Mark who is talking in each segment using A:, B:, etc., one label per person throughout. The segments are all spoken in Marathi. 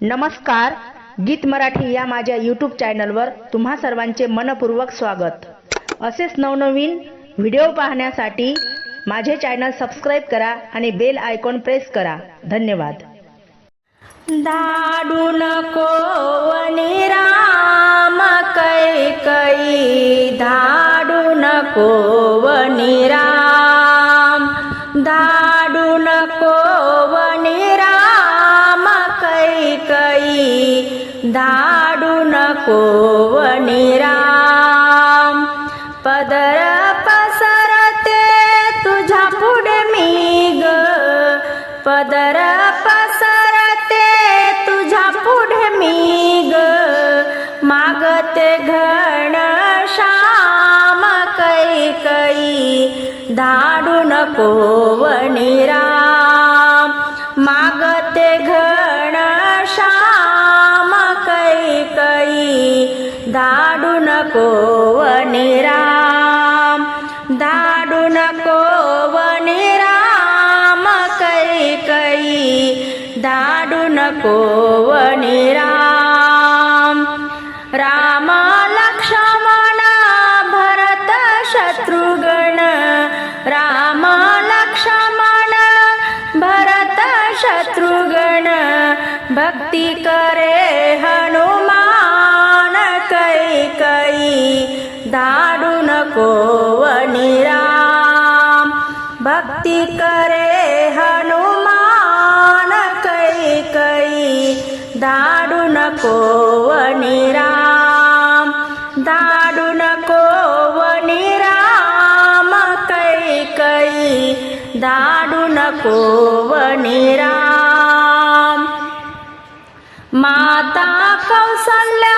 A: नमस्कार गीत मराठी या माझ्या यूट्यूब चॅनलवर तुम्हा सर्वांचे मनपूर्वक स्वागत. असेच नवनवीन व्हिडिओ पाहण्यासाठी माझे चॅनल सबस्क्राईब करा आणि बेल आयकॉन प्रेस करा. धन्यवाद.
B: दाडू नको राम कै कै धाडू नको कैकई धाडू नको वनी राम. पदर पसरते तुझ्या पुढे मी ग. पदर पसरते तुझ्या पुढे मी ग. मागते घण श्याम कैकई धाडू नको वनी राम. मागते घण धाडू नको वनी राम. राम लक्ष्मण भरत शत्रुघ्न राम लक्ष्मण भरत शत्रुघ्न भक्ती करे हनुमान कैकई धाडू नको धाडू नको वनिराम माता कौसल्या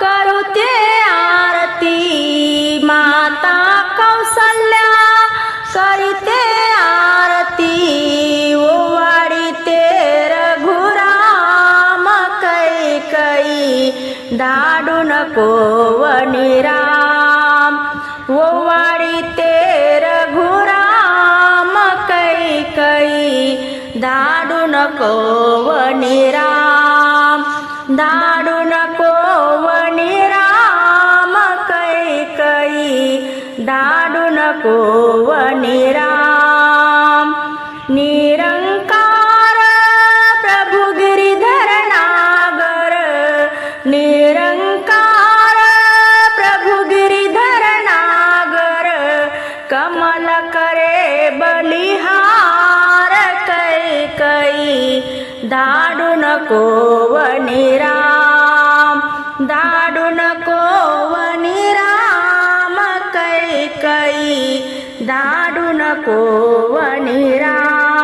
B: करुते आरती. माता कौसल्या करीते आरती. ओवाडीते रघुराम कै कै धाडू नको धाडू नको वनी राम धाडू नको वनी राम कैकई धाडू नको निराम धाडू नको वनी राम धाडू नको वनी राम कैकई धाडू नको वनी राम.